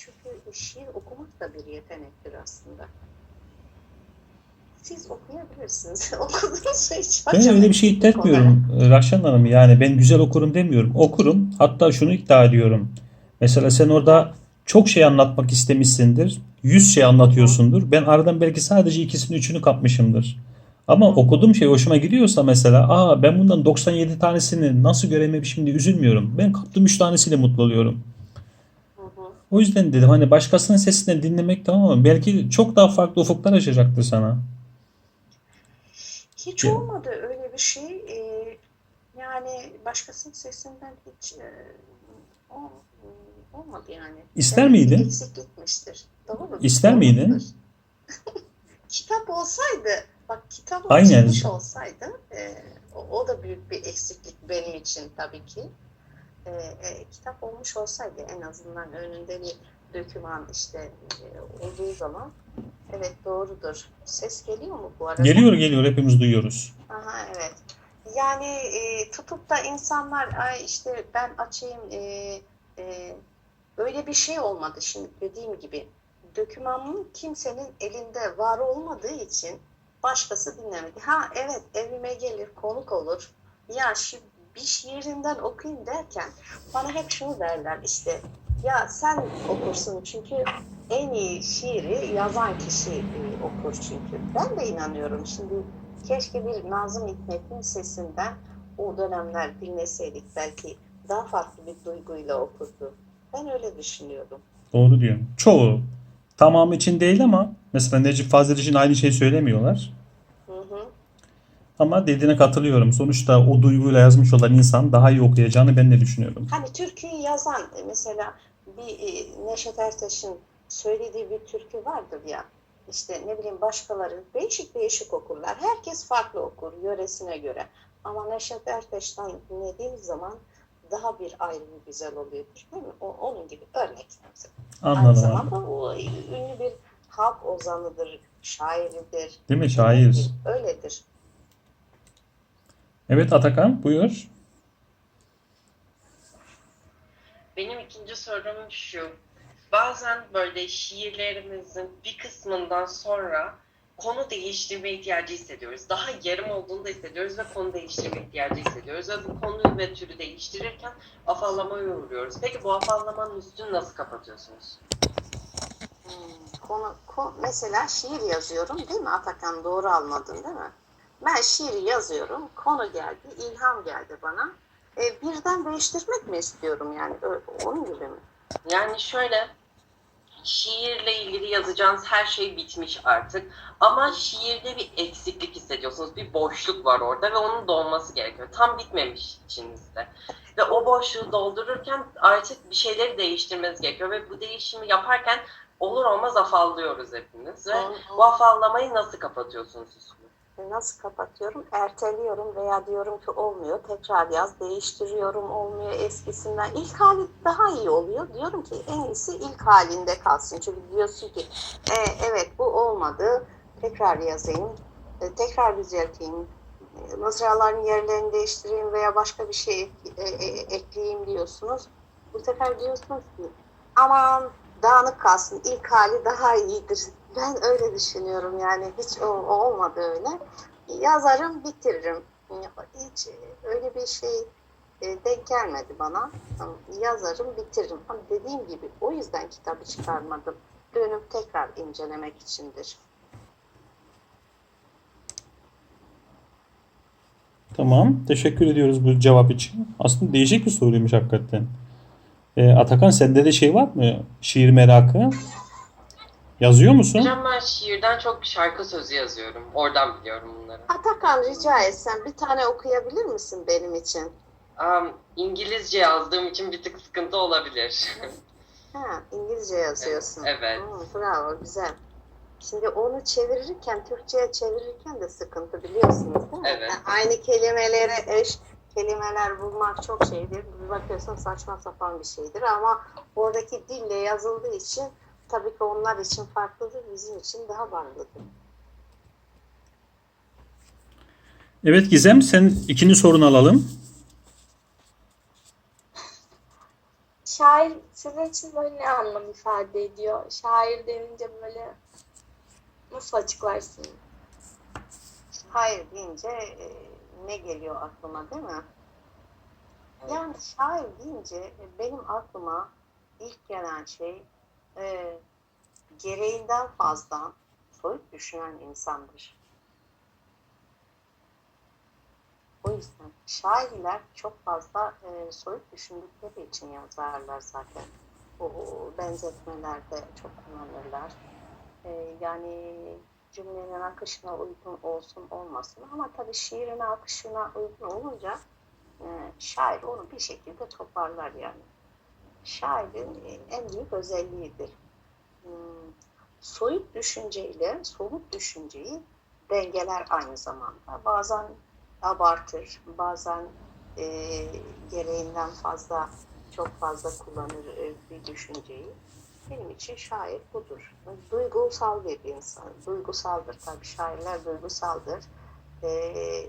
çünkü şiir okumak da bir yetenektir aslında. Siz okuyabilirsiniz. Okudunuz mu hiç? Ben öyle bir şey iddia etmiyorum Rahşan Hanım. Yani ben güzel okurum demiyorum. Okurum. Hatta şunu iddia ediyorum. Mesela sen orada çok şey anlatmak istemişsindir. 100 şey anlatıyorsundur. Ben aradan belki sadece ikisini üçünü kapmışımdır. Ama okuduğum şey hoşuma gidiyorsa mesela aa ben bundan 97 tanesini nasıl görememişim diye üzülmüyorum. Ben kaptığım 3 tanesiyle mutlu oluyorum. O yüzden dedim hani başkasının sesinden dinlemek tamam ama belki çok daha farklı ufuklar açacaktır sana. Hiç Ya. olmadı öyle bir şey. Ee, yani başkasının sesinden hiç e, o- olmadı yani. İster ki miydin? Eksik gitmiştir. Doğru. İster miydin? Doğrudur. kitap olsaydı, bak kitap Aynen. olsaydı e, o, o da büyük bir eksiklik benim için tabii ki. E, e, kitap olmuş olsaydı en azından önünde bir döküman işte e, olduğu zaman evet doğrudur. Ses geliyor mu bu arada? Geliyor geliyor hepimiz duyuyoruz. Aha evet. Yani e, tutup da insanlar ay işte ben açayım e, e, öyle bir şey olmadı şimdi dediğim gibi. Dökümanın kimsenin elinde var olmadığı için başkası dinlemedi. Ha evet evime gelir konuk olur. Ya şu bir şiirinden okuyayım derken bana hep şunu derler işte ya sen okursun çünkü en iyi şiiri yazan kişi e, okur çünkü. Ben de inanıyorum şimdi keşke bir Nazım Hikmet'in sesinden o dönemler dinleseydik belki daha farklı bir duyguyla okurdu. Ben öyle düşünüyorum. Doğru diyor. Çoğu. Tamamı için değil ama mesela Necip Fazıl için aynı şeyi söylemiyorlar. Ama dediğine katılıyorum. Sonuçta o duyguyla yazmış olan insan daha iyi okuyacağını ben de düşünüyorum. Hani türküyü yazan e, mesela bir e, Neşet Ertaş'ın söylediği bir türkü vardır ya. İşte ne bileyim başkaları değişik değişik okurlar. Herkes farklı okur yöresine göre. Ama Neşet Ertaş'tan dinlediğimiz zaman daha bir ayrı bir güzel oluyor. Değil mi? O, onun gibi örnek. Aynı Anladım. abi. zamanda o ünlü bir halk ozanıdır, şairidir. Değil mi? Şair. Öyledir. Evet Atakan buyur. Benim ikinci sorum şu. Bazen böyle şiirlerimizin bir kısmından sonra konu değiştirme ihtiyacı hissediyoruz. Daha yarım olduğunu da hissediyoruz ve konu değiştirme ihtiyacı hissediyoruz. Ve bu konuyu ve türü değiştirirken afallamaya uğruyoruz. Peki bu afallamanın üstünü nasıl kapatıyorsunuz? Hmm, Konu, ko- mesela şiir yazıyorum değil mi Atakan? Doğru almadın değil mi? Ben şiir yazıyorum, konu geldi, ilham geldi bana. E, birden değiştirmek mi istiyorum yani? Onun gibi mi? Yani şöyle şiirle ilgili yazacağınız her şey bitmiş artık. Ama şiirde bir eksiklik hissediyorsunuz. Bir boşluk var orada ve onun dolması gerekiyor. Tam bitmemiş içinizde. Ve o boşluğu doldururken artık bir şeyleri değiştirmeniz gerekiyor. Ve bu değişimi yaparken olur olmaz afallıyoruz hepimiz. Ve bu afallamayı nasıl kapatıyorsunuz üstünü? Nasıl kapatıyorum? Erteliyorum veya diyorum ki olmuyor. Tekrar yaz, değiştiriyorum olmuyor eskisinden. İlk hali daha iyi oluyor. Diyorum ki en iyisi ilk halinde kalsın. Çünkü diyorsun ki "E, evet bu olmadı. Tekrar yazayım. e, tekrar düzelteyim. e, Mızraların yerlerini değiştireyim veya başka bir şey e, e, ekleyeyim diyorsunuz. Bu sefer diyorsunuz ki aman dağınık kalsın. İlk hali daha iyidir. Ben öyle düşünüyorum yani hiç o, o olmadı öyle. Yazarım bitiririm. Hiç öyle bir şey e, denk gelmedi bana. Yazarım bitiririm. Ama dediğim gibi o yüzden kitabı çıkarmadım. Dönüp tekrar incelemek içindir. Tamam. Teşekkür ediyoruz bu cevap için. Aslında değişik bir soruymuş hakikaten. Ee, Atakan sende de şey var mı? Şiir merakı. Yazıyor musun? Hocam ben şiirden çok şarkı sözü yazıyorum. Oradan biliyorum bunları. Atakan rica etsem bir tane okuyabilir misin benim için? Um, İngilizce yazdığım için bir tık sıkıntı olabilir. Ha, İngilizce yazıyorsun. Evet. Hmm, bravo, güzel. Şimdi onu çevirirken, Türkçe'ye çevirirken de sıkıntı biliyorsunuz değil mi? Evet. Yani aynı kelimelere eş kelimeler bulmak çok şeydir. Bir bakıyorsun saçma sapan bir şeydir ama oradaki dille yazıldığı için tabii ki onlar için farklıdır, bizim için daha farklıdır. Evet Gizem sen ikinci sorunu alalım. şair sizin için böyle ne anlam ifade ediyor? Şair denince böyle nasıl açıklarsınız? Şair deyince e, ne geliyor aklıma değil mi? Yani şair deyince e, benim aklıma ilk gelen şey e, gereğinden fazla soyut düşünen insandır. O yüzden şairler çok fazla e, soyut düşündükleri için yazarlar zaten. Bu benzetmelerde çok kullanırlar. E, yani cümlenin akışına uygun olsun olmasın ama tabii şiirin akışına uygun olunca e, şair onu bir şekilde toparlar yani. Şairin e, en büyük özelliğidir. Hmm, soyut düşünceyle somut düşünceyi dengeler aynı zamanda. Bazen abartır, bazen e, gereğinden fazla çok fazla kullanır e, bir düşünceyi. Benim için şair budur. Duygusal bir insan. Duygusaldır tabii. Şairler duygusaldır. Ee,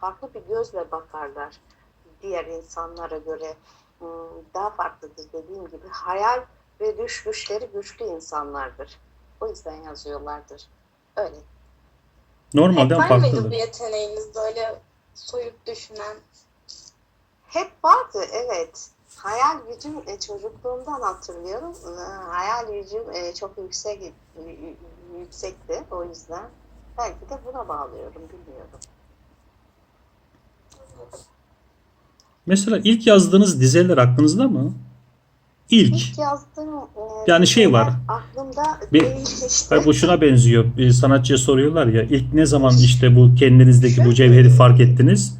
farklı bir gözle bakarlar. Diğer insanlara göre daha farklıdır dediğim gibi. Hayal ve düş güçleri güçlü insanlardır. O yüzden yazıyorlardır. Öyle. Normalden Hep var mıydı bu farklıdır. yeteneğiniz böyle soyut düşünen? Hep vardı evet. Hayal gücüm e, çocukluğumdan hatırlıyorum. E, Hayal gücüm e, çok yüksek y- yüksekti o yüzden. Belki de buna bağlıyorum bilmiyorum. Mesela ilk yazdığınız dizeler aklınızda mı? İlk. İlk yazdığım e, Yani şey var. Aklımda Bir- işte. Hayır, bu şuna benziyor. Bir sanatçıya soruyorlar ya ilk ne zaman işte bu kendinizdeki bu cevheri fark ettiniz?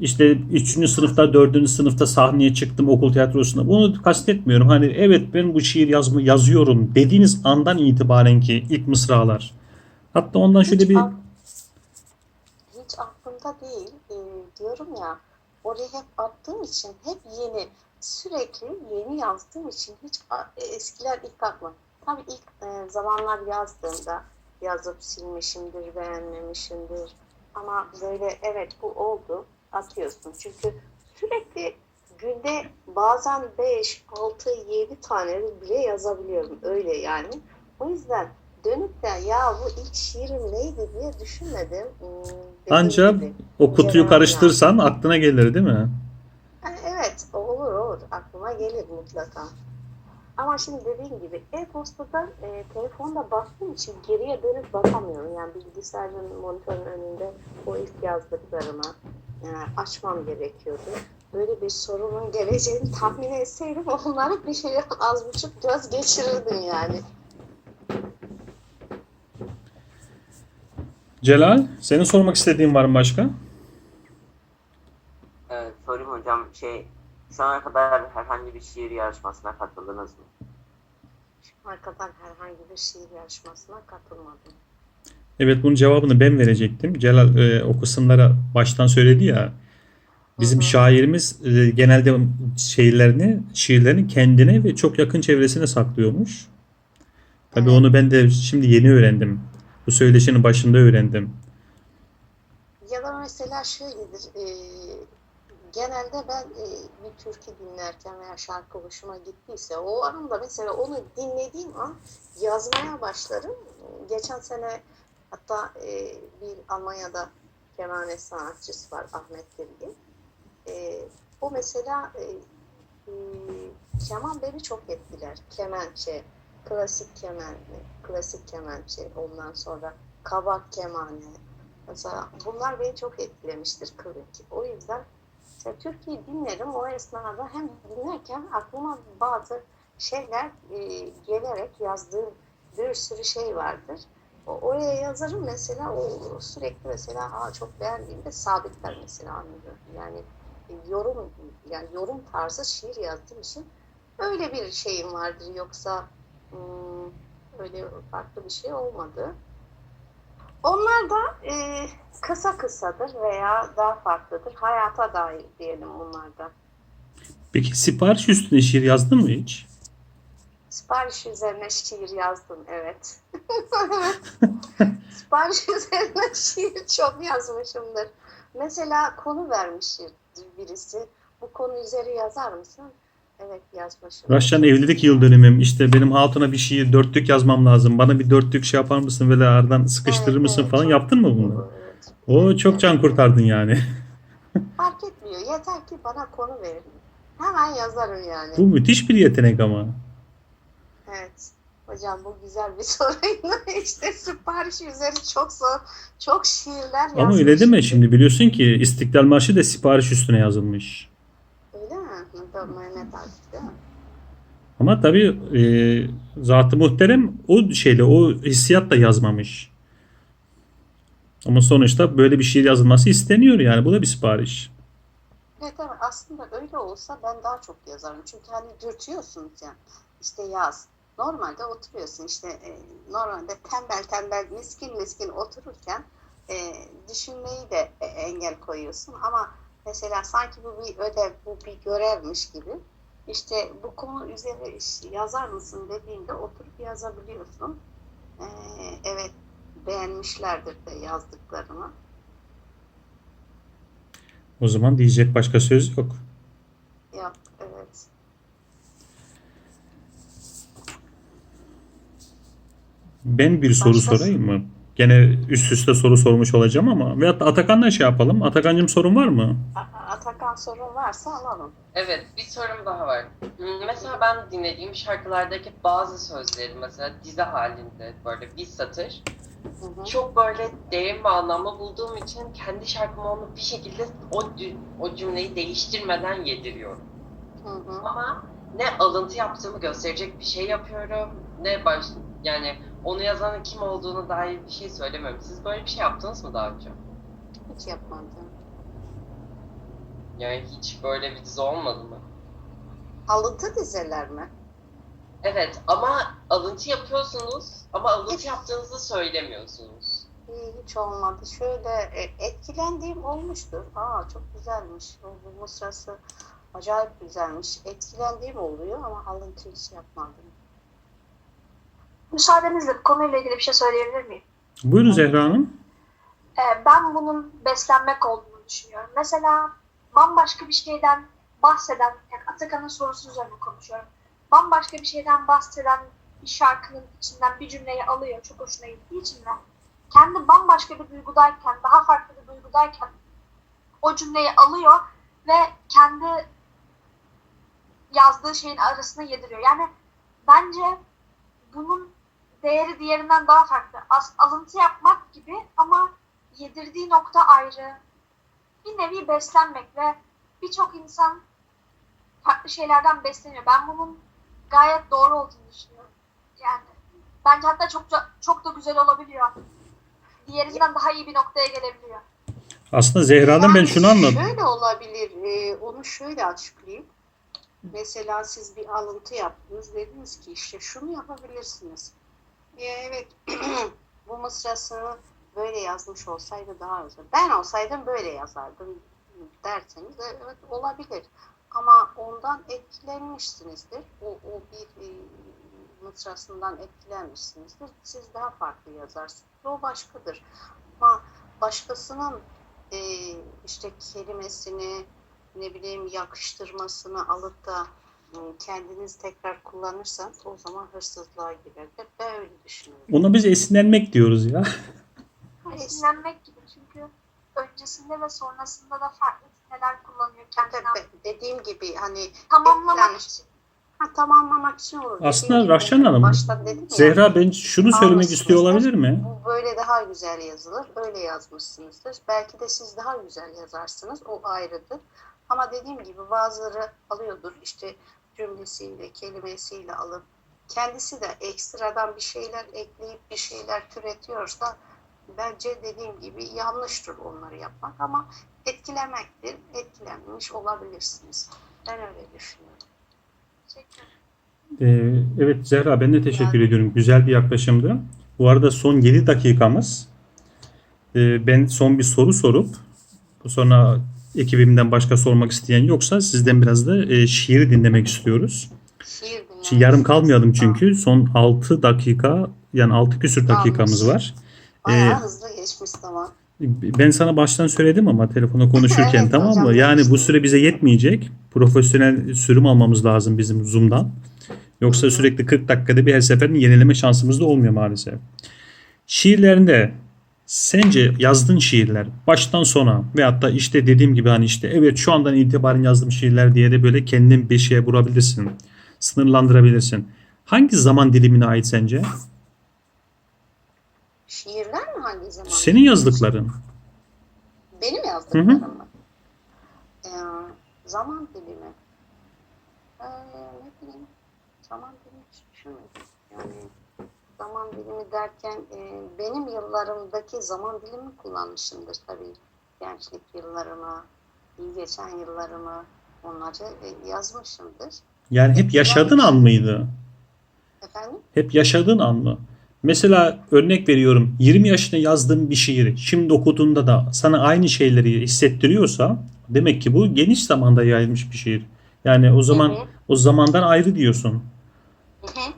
İşte 3. sınıfta, 4. sınıfta sahneye çıktım okul tiyatrosunda. Bunu kastetmiyorum. Hani evet ben bu şiir yazma yazıyorum dediğiniz andan itibaren ki ilk mısralar. Hatta ondan şöyle Hiç bir ak- hiç aklımda değil. E, diyorum ya oraya hep attığım için hep yeni sürekli yeni yazdığım için hiç a- eskiler ilk aklıma. Tabii ilk e, zamanlar yazdığımda yazıp silmişimdir, beğenmemişimdir. Ama böyle evet bu oldu atıyorsun. Çünkü sürekli günde bazen 5, 6, 7 tane bile yazabiliyorum. Öyle yani. O yüzden dönüp de ya bu ilk şiirim neydi diye düşünmedim. Hmm, gibi. o kutuyu Genel karıştırırsan aklına gelir değil mi? Evet olur olur aklıma gelir mutlaka. Ama şimdi dediğim gibi e-postadan e, telefonda baktığım için geriye dönüp bakamıyorum. Yani bilgisayarın monitörün önünde o ilk yazdıklarımı e, açmam gerekiyordu. Böyle bir sorunun geleceğini tahmin etseydim onları bir şey az buçuk göz geçirirdim yani. Celal, senin sormak istediğin var mı başka? Evet, sorayım hocam şey şu ana kadar herhangi bir şiir yarışmasına katıldınız mı? Şu ana kadar herhangi bir şiir yarışmasına katılmadım. Evet bunun cevabını ben verecektim. Celal e, o kısımlara baştan söyledi ya. Bizim Hı hı. şairimiz e, genelde şiirlerini, şiirlerini kendine ve çok yakın çevresine saklıyormuş. Tabii Evet. onu ben de şimdi yeni öğrendim. Bu söyleşinin başında öğrendim. Ya da mesela şöyledir, e, genelde ben e, bir türkü dinlerken veya şarkı hoşuma gittiyse o anda mesela onu dinlediğim an yazmaya başlarım. Geçen sene hatta e, bir Almanya'da kemane sanatçısı var Ahmet Girgin. E, o mesela e, e, keman beni çok etkiler. Kemençe, klasik kemen, klasik kemençe, ondan sonra kabak kemane, Mesela bunlar beni çok etkilemiştir kıvırcık. O yüzden işte Türkiye'yi dinlerim. O esnada hem dinlerken aklıma bazı şeyler e, gelerek yazdığım bir sürü şey vardır. O, oraya yazarım mesela o sürekli mesela Aa, çok beğendiğimde sabitler mesela anlıyorum. Yani yorum yani yorum tarzı şiir yazdığım için öyle bir şeyim vardır. Yoksa öyle farklı bir şey olmadı. Onlar da e, kısa kısadır veya daha farklıdır. Hayata dair diyelim bunlar da. Peki sipariş üstüne şiir yazdın mı hiç? Sipariş üzerine şiir yazdım, evet. Sipariş üzerine şiir çok yazmışımdır. Mesela konu vermiş birisi. Bu konu üzeri yazar mısın? Evet. Raşcan evlilik yıl dönümüm. İşte benim hatuna bir şiir dörtlük yazmam lazım. Bana bir dörtlük şey yapar mısın böyle aradan sıkıştırır Evet, mısın evet, falan çok- yaptın mı bunu? Evet. O çok can kurtardın yani. Fark etmiyor. Yeter ki bana konu verin. Hemen yazarım yani. Bu müthiş bir yetenek ama. Evet. Hocam bu güzel bir soruydu. işte sipariş üzeri çok zor, çok şiirler Ama öyle yazmış. deme şimdi biliyorsun ki İstiklal Marşı da sipariş üstüne yazılmış. Öyle mi? Hı, Mehmet Akif değil mi? Ama tabii e, Zat-ı Muhterem o şeyle o hissiyatla yazmamış. Ama sonuçta böyle bir şiir yazılması isteniyor yani. Bu da bir sipariş. Evet evet aslında öyle olsa ben daha çok yazarım. Çünkü hani dürtüyorsunuz ya. İşte yaz. Normalde oturuyorsun işte e, normalde tembel tembel miskin miskin otururken e, düşünmeyi de e, engel koyuyorsun. Ama mesela sanki bu bir ödev, bu bir görevmiş gibi. İşte bu konu üzerine yazar mısın dediğinde oturup yazabiliyorsun. E, evet beğenmişlerdir de yazdıklarını. O zaman diyecek başka söz yok. Yap, evet. Ben bir soru Başka- sorayım mı? Gene üst üste soru sormuş olacağım ama veyahut da Atakan'la şey yapalım. Atakan'cığım sorun var mı? Atakan sorun varsa alalım. Evet, bir sorum daha var. Hmm, Mesela ben dinlediğim şarkılardaki bazı sözleri mesela dizi halinde böyle bir satır Hı hı. çok böyle derin bir anlamı bulduğum için kendi şarkıma onu bir şekilde o, o cümleyi değiştirmeden yediriyorum. Hı hı. Ama ne alıntı yaptığımı gösterecek bir şey yapıyorum ne baş yani onu yazanın kim olduğunu dair bir şey söylemiyorum. Siz böyle bir şey yaptınız mı daha önce? Hiç yapmadım. Yani hiç böyle bir dizi olmadı mı? Alıntı dizeler mi? Evet ama alıntı yapıyorsunuz ama alıntı yaptığınızı söylemiyorsunuz. Hiç olmadı. Şöyle e, etkilendiğim olmuştur. Aa çok güzelmiş. Bu, bu mısrası acayip güzelmiş. Etkilendiğim oluyor ama alıntı hiç yapmadım. Müsaadenizle bu konuyla ilgili bir şey söyleyebilir miyim? Buyurun Zehra Hanım. Ee, ben bunun beslenmek olduğunu düşünüyorum. Mesela bambaşka bir şeyden bahseden, yani Atakan'ın sorusu üzerine konuşuyorum. Bambaşka bir şeyden bahseden bir şarkının içinden bir cümleyi alıyor, çok hoşuna gittiği için ve kendi bambaşka bir duygudayken, daha farklı bir duygudayken o cümleyi alıyor ve kendi yazdığı şeyin arasına yediriyor. Yani bence bunun değeri diğerinden daha farklı. As, alıntı yapmak gibi ama yedirdiği nokta ayrı. Bir nevi beslenmek ve birçok insan farklı şeylerden besleniyor. Ben bunun gayet doğru olduğunu düşünüyorum. Yani bence hatta çok da, çok da güzel olabiliyor. Diğerinden daha iyi bir noktaya gelebiliyor. Aslında Zehra'dan ben şunu anladım. Şöyle olabilir. e, onu şöyle açıklayayım. Mesela siz bir alıntı yaptınız. Dediniz ki işte şunu yapabilirsiniz. Evet bu mısrasını böyle yazmış olsaydı daha güzel. Ben olsaydım böyle yazardım derseniz e, evet olabilir. Ama ondan etkilenmişsinizdir. O, o bir e, mısrasından etkilenmişsinizdir. Siz daha farklı yazarsınız. O başkadır. Ama başkasının e, işte kelimesini ne bileyim yakıştırmasını alıp da kendiniz tekrar kullanırsanız o zaman hırsızlığa girer. de Ben öyle düşünüyorum. Ona biz esinlenmek diyoruz ya. Esinlenmek gibi çünkü öncesinde ve sonrasında da farklı cümleler kullanıyor kendine. Tabii dediğim gibi hani Tamamlamak için. Ha, tamamlamak için olur. Aslında Rahşan Hanım, başta dedim ya, Zehra ben şunu söylemek istiyor olabilir mi? Bu böyle daha güzel yazılır. Öyle yazmışsınızdır. Belki de siz daha güzel yazarsınız. O ayrıdır. Ama dediğim gibi bazıları alıyordur. işte cümlesiyle, kelimesiyle alıp kendisi de ekstradan bir şeyler ekleyip bir şeyler türetiyorsa bence dediğim gibi yanlıştır onları yapmak ama etkilemektir. Etkilenmiş olabilirsiniz. Ben öyle düşünüyorum. Teşekkür ederim. Ee, evet Zehra ben de teşekkür Yani- ediyorum. Güzel bir yaklaşımdı. Bu arada son 7 dakikamız. Ee, ben son bir soru sorup sonra ekibimden başka sormak isteyen yoksa sizden biraz da e, şiir dinlemek istiyoruz. Şiir dinlemek yarım kalmayalım çünkü son 6 dakika yani 6 küsür dakikamız var. Bayağı Ee, hızlı geçmiş zaman. Ben sana baştan söyledim ama telefona konuşurken Evet tamam mı? Yani bu süre bize yetmeyecek. Profesyonel sürüm almamız lazım bizim Zoom'dan. Yoksa sürekli 40 dakikada bir her seferin yenileme şansımız da olmuyor maalesef. Şiirlerinde sence yazdığın şiirler baştan sona veyahut da işte dediğim gibi hani işte evet şu andan itibaren yazdığım şiirler diye de böyle kendin bir şeye vurabilirsin. Sınırlandırabilirsin. Hangi zaman dilimine ait sence? Şiirler mi hangi zaman? Senin yazdıkların. Benim yazdıklarım mı? Ee, zaman dilimi. Ee, ne bileyim. Zaman dilimi düşünmedim. Yani zaman dilimi derken e, benim yıllarımdaki zaman dilimi kullanmışımdır tabii. Gençlik yıllarımı, iyi geçen yıllarımı onları e, yazmışımdır. Yani hep yaşadığın an mıydı? Efendim? Hep yaşadığın an mı? Mesela örnek veriyorum 20 yaşında yazdığın bir şiiri şimdi okuduğunda da sana aynı şeyleri hissettiriyorsa demek ki bu geniş zamanda yayılmış bir şiir. Yani o zaman Evet. o zamandan ayrı diyorsun. Hı hı.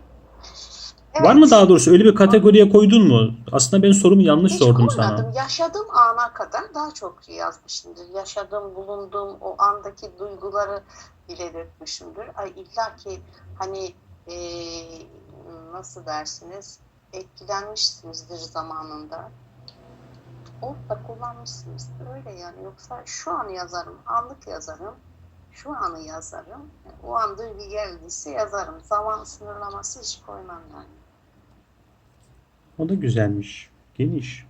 Var mı Evet. daha doğrusu öyle bir kategoriye koydun mu? Aslında ben sorumu yanlış Hiç sordum koymadım. sana. Yaşadığım ana kadar daha çok yazmışımdır. Yaşadığım, bulunduğum o andaki duyguları bile dökmüşümdür. Ay illa ki hani eee, nasıl dersiniz etkilenmişsinizdir zamanında. Orada kullanmışsınızdır. Öyle yani. Yoksa şu an yazarım, anlık yazarım. Şu anı yazarım. O an duygu geldiyse yazarım. Zaman sınırlaması hiç koymam yani. O da güzelmiş. Geniş.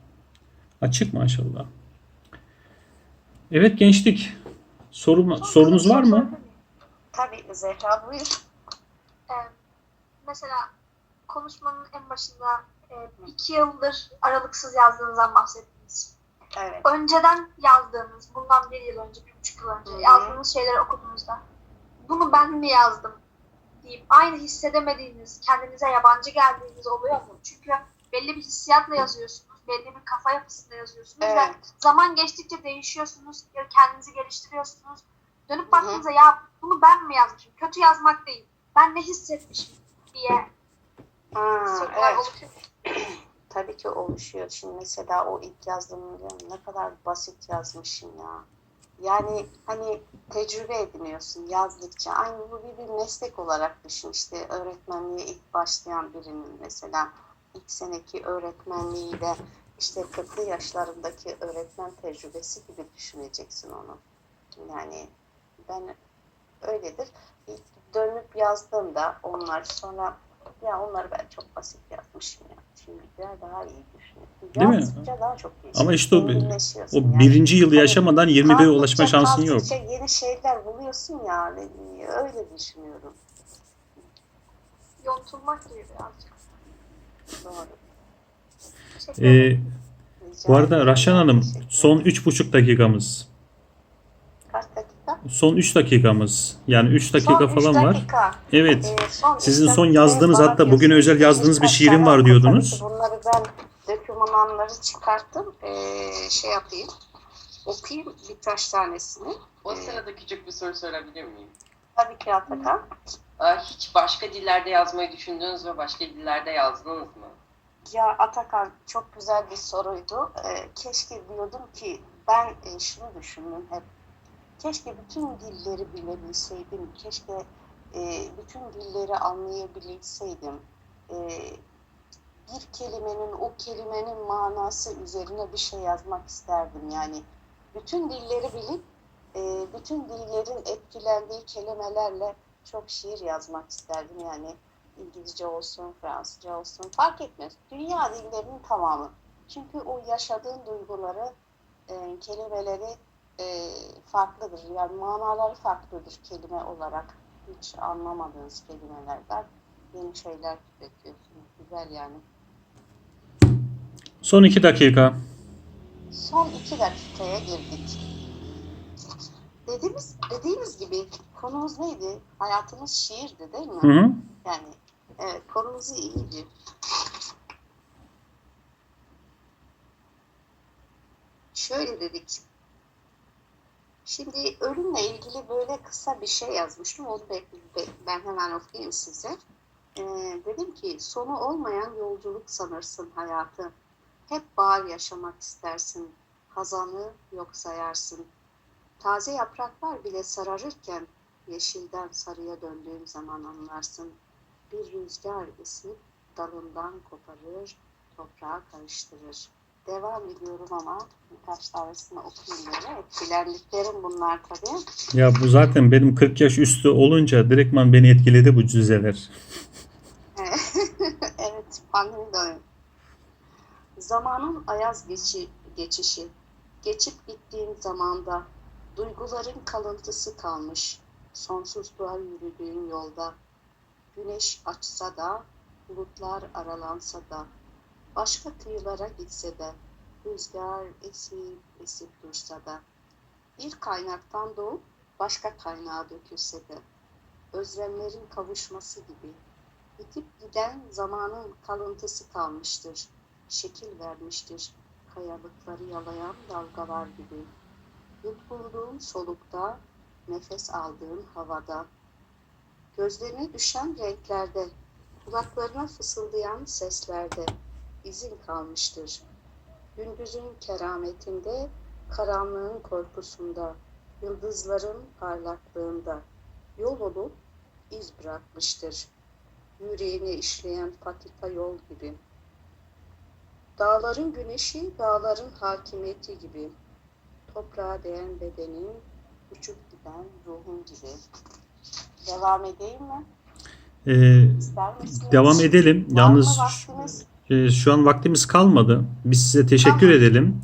Açık maşallah. Evet gençlik. Soru, sorunuz var mı? Tabii Zehra buyur. Ee, mesela konuşmanın en başında e, iki yıldır aralıksız yazdığınızdan bahsettiniz. Evet. Önceden yazdığınız, bundan bir yıl önce, bir buçuk yıl önce Hı hı. yazdığınız şeyleri okuduğunuzda bunu ben mi yazdım deyip aynı hissedemediğiniz, kendinize yabancı geldiğiniz oluyor mu? Çünkü belli bir hissiyatla yazıyorsunuz, belli bir kafa yapısında yazıyorsunuz ve Evet. zaman geçtikçe değişiyorsunuz, kendinizi geliştiriyorsunuz. Dönüp baktığınızda ya bunu ben mi yazmışım? Kötü yazmak değil. Ben ne hissetmişim diye Ha, sorular evet. oluşuyor. Tabii ki oluşuyor. Şimdi mesela o ilk yazdığım diyorum, ne kadar basit yazmışım ya. Yani hani tecrübe ediniyorsun yazdıkça. Aynı bu bir, bir meslek olarak düşün. İşte öğretmenliğe ilk başlayan birinin mesela ilk seneki öğretmenliğiyle işte 40'lı yaşlarındaki öğretmen tecrübesi gibi düşüneceksin onu. Yani ben öyledir. İlk dönüp yazdığımda onlar sonra ya onları ben çok basit yazmışım ya. Şimdikiler daha iyi düşünüyorum. Değil mi? Yazdıkça daha çok iyi. Ama işte o, o yani. birinci yılı Hani yaşamadan 21'e kaldıkça, ulaşma şansın yok. yeni şeyler buluyorsun yani. Öyle düşünüyorum. Yontulmak gibi birazcık. Ee, bu arada. Raşan Hanım son ederim. 3,5 dakikamız. Kaç dakika? Son 3 dakikamız. Yani 3 dakika Son üç falan var. dakika. Evet. Ee, son Sizin üç son yazdığınız hatta bugün özel yazdığınız bir tane var diyordunuz. Bunları ben dokümanları çıkarttım. Ee, şey yapayım. Okuyayım birkaç tanesini. O sırada küçük bir soru sorabilir miyim? Tabii ki Atakan. Hiç başka dillerde yazmayı düşündünüz ve başka dillerde yazdınız mı? Ya Atakan çok güzel bir soruydu. Ee, keşke diyordum ki ben e, şunu düşündüm hep. Keşke bütün dilleri bilebilseydim. Keşke e, bütün dilleri anlayabilseydim. E, bir kelimenin o kelimenin manası üzerine bir şey yazmak isterdim. Yani bütün dilleri bilip e, bütün dillerin etkilendiği kelimelerle çok şiir yazmak isterdim. Yani İngilizce olsun, Fransızca olsun fark etmez. Dünya dillerinin tamamı. Çünkü o yaşadığın duyguları, e, kelimeleri e, farklıdır. Yani manaları farklıdır kelime olarak. Hiç anlamadığınız kelimelerden yeni şeyler türetiyorsunuz. Güzel yani. Son 2 dakika. Son iki dakikaya girdik. Dediğimiz, dediğimiz gibi konumuz neydi? Hayatımız şiirdi değil mi? Hı hı. Yani evet konumuz iyiydi. Şöyle dedik. Şimdi ölümle ilgili böyle kısa bir şey yazmıştım. Onu be- be- ben hemen okuyayım size. Ee, dedim ki sonu olmayan yolculuk sanırsın hayatı. Hep bağır yaşamak istersin. hazanı yok sayarsın. Taze yapraklar bile sararırken yeşilden sarıya döndüğüm zaman anlarsın. Bir rüzgar esip dalından koparır, toprağa karıştırır. Devam ediyorum ama birkaç tanesini okuyayım böyle. Etkilendiklerim bunlar tabii. Ya bu zaten benim 40 yaş üstü olunca direktman beni etkiledi bu cüzeler. evet, pandemi dönemi. Zamanın ayaz geçi, geçişi, geçip gittiğim zamanda duyguların kalıntısı kalmış, sonsuzluğa yürüdüğüm yolda. Güneş açsa da, bulutlar aralansa da, başka kıyılara gitse de, rüzgar esip esip dursa da, bir kaynaktan doğup başka kaynağa dökülse de, özlemlerin kavuşması gibi, Bitip giden zamanın kalıntısı kalmıştır. Şekil vermiştir. Kayalıkları yalayan dalgalar gibi. Yutkunduğum solukta, nefes aldığım havada. Gözlerine düşen renklerde, kulaklarına fısıldayan seslerde izin kalmıştır. Gündüzün kerametinde, karanlığın korkusunda, yıldızların parlaklığında yol olup iz bırakmıştır yüreğine işleyen patika yol gibi. Dağların güneşi, dağların hakimiyeti gibi. Toprağa değen bedenin, uçup giden ruhun gibi. Devam edeyim mi? Ee, devam edelim. Var Yalnız e, şu an vaktimiz kalmadı. Biz size teşekkür Tamam. edelim.